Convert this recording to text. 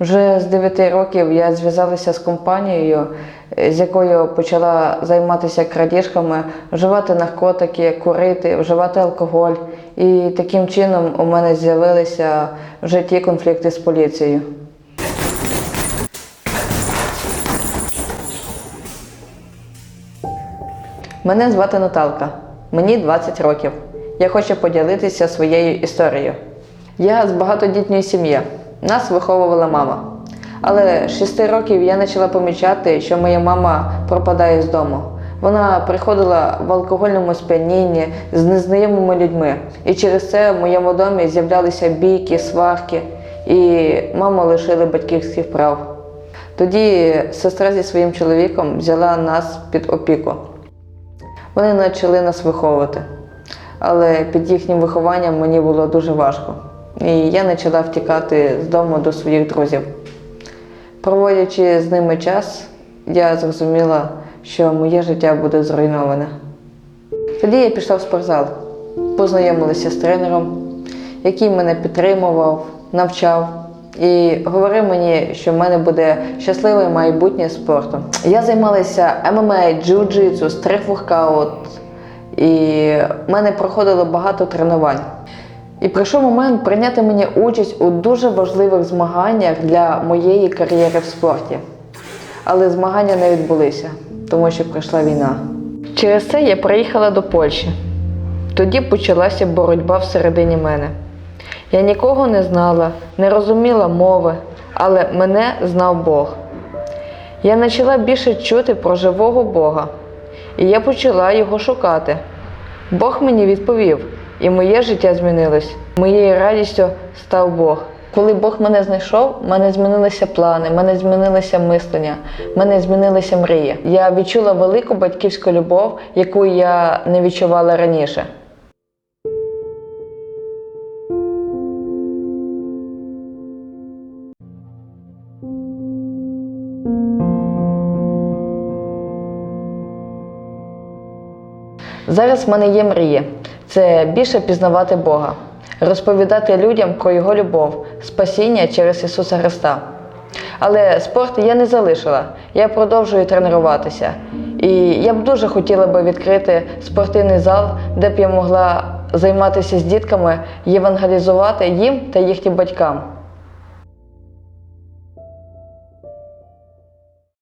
Вже з 9 років я зв'язалася з компанією, з якою почала займатися крадіжками, вживати наркотики, курити, вживати алкоголь. І таким чином у мене з'явилися в житті конфлікти з поліцією. Мене звати Наталка. Мені 20 років. Я хочу поділитися своєю історією. Я з багатодітньої сім'ї. Нас виховувала мама. Але з 6 років я почала помічати, що моя мама пропадає з дому. Вона приходила в алкогольному сп'янінні з незнайомими людьми. І через це в моєму домі з'являлися бійки, сварки, і маму лишили батьківських прав. Тоді сестра зі своїм чоловіком взяла нас під опіку. Вони почали нас виховувати. Але під їхнім вихованням мені було дуже важко. І я почала втікати з дому до своїх друзів. Проводячи з ними час, я зрозуміла, що моє життя буде зруйноване. Тоді я пішла в спортзал, познайомилася з тренером, який мене підтримував, навчав і говорив мені, що в мене буде щасливе майбутнє спортом. Я займалася ММА, джиу-джитсу, стрит-воркаут, і в мене проходило багато тренувань. І прийшов момент прийняти мені участь у дуже важливих змаганнях для моєї кар'єри в спорті. Але змагання не відбулися, тому що прийшла війна. Через це я приїхала до Польщі. Тоді почалася боротьба всередині мене. Я нікого не знала, не розуміла мови, але мене знав Бог. Я почала більше чути про живого Бога, і я почала його шукати. Бог мені відповів, і моє життя змінилось. Моєю радістю став Бог. Коли Бог мене знайшов, в мене змінилися плани, в мене змінилося мислення, в мене змінилися мрії. Я відчула велику батьківську любов, яку я не відчувала раніше. Зараз в мене є мрії. Це більше пізнавати Бога, розповідати людям про Його любов, спасіння через Ісуса Христа. Але спорт я не залишила. Я продовжую тренуватися. І я б дуже хотіла би відкрити спортивний зал, де б я могла займатися з дітками, євангелізувати їм та їхнім батькам.